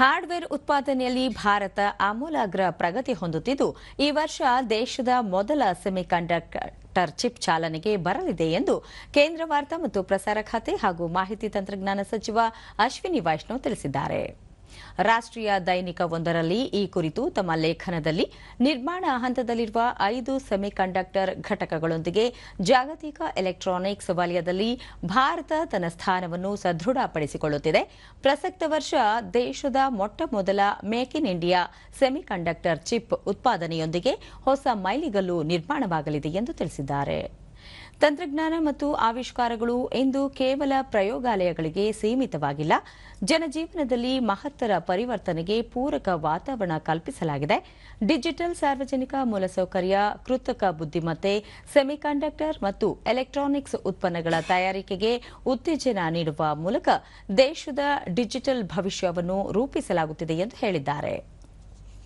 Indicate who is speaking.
Speaker 1: Hardware ಉತ್ಪಾದನೆಯಲ್ಲಿ ಭಾರತ ಆಮೂಲಾಗ್ರ ಪ್ರಗತಿ ಹೊಂದುತ್ತಿದ್ದು, ಈ ವರ್ಷ ದೇಶದ ಮೊದಲ ಸೆಮಿಕಂಡಕ್ಟರ್ ಚಿಪ್ ಚಾಲನೆಗೆ ಬರಲಿದೆ ಎಂದು ಕೇಂದ್ರ ವಾರ್ತಾ ಮತ್ತು ಪ್ರಸಾರ ಖಾತೆ ಹಾಗೂ ಮಾಹಿತಿ ತಂತ್ರಜ್ಞಾನ ಸಚಿವ ಅಶ್ವಿನಿ ವೈಷ್ಣವ್ ತಿಳಿಸಿದ್ದಾರೆ. ರಾಷ್ಟ್ರೀಯ ದೈನಿಕವೊಂದರಲ್ಲಿ ಈ ಕುರಿತು ತಮ್ಮ ಲೇಖನದಲ್ಲಿ ನಿರ್ಮಾಣ ಹಂತದಲ್ಲಿರುವ ಐದು ಸೆಮಿಕಂಡಕ್ಟರ್ ಘಟಕಗಳೊಂದಿಗೆ ಜಾಗತಿಕ ಎಲೆಕ್ಟ್ರಾನಿಕ್ಸ್ ವಲಯದಲ್ಲಿ ಭಾರತ ತನ್ನ ಸ್ಥಾನವನ್ನು ಸದೃಢಪಡಿಸಿಕೊಳ್ಳುತ್ತಿದೆ. ಪ್ರಸಕ್ತ ವರ್ಷ ದೇಶದ ಮೊಟ್ಟ ಮೊದಲ make in India semiconductor chip ಉತ್ಪಾದನೆಯೊಂದಿಗೆ ಹೊಸ ಮೈಲಿಗಲ್ಲು ನಿರ್ಮಾಣವಾಗಲಿದೆ ಎಂದು ತಿಳಿಸಿದ್ದಾರೆ. ತಂತ್ರಜ್ಞಾನ ಮತ್ತು ಆವಿಷ್ಕಾರಗಳು ಎಂದು ಕೇವಲ ಪ್ರಯೋಗಾಲಯಗಳಿಗೆ ಸೀಮಿತವಾಗಿಲ್ಲ. ಜನಜೀವನದಲ್ಲಿ ಮಹತ್ತರ ಪರಿವರ್ತನೆಗೆ ಪೂರಕ ವಾತಾವರಣ ಕಲ್ಪಿಸಲಾಗಿದೆ. ಡಿಜಿಟಲ್ ಸಾರ್ವಜನಿಕ ಮೂಲಸೌಕರ್ಯ, ಕೃತಕ ಬುದ್ದಿಮತ್ತೆ ಸೆಮಿಕಂಡಕ್ಟರ್ ಮತ್ತು ಎಲೆಕ್ಟ್ರಾನಿಕ್ಸ್ ಉತ್ಪನ್ನಗಳ ತಯಾರಿಕೆಗೆ ಉತ್ತೇಜನ ನೀಡುವ ಮೂಲಕ ದೇಶದ ಡಿಜಿಟಲ್ ಭವಿಷ್ಯವನ್ನು ರೂಪಿಸಲಾಗುತ್ತಿದೆ ಎಂದು ಹೇಳಿದ್ದಾರೆ.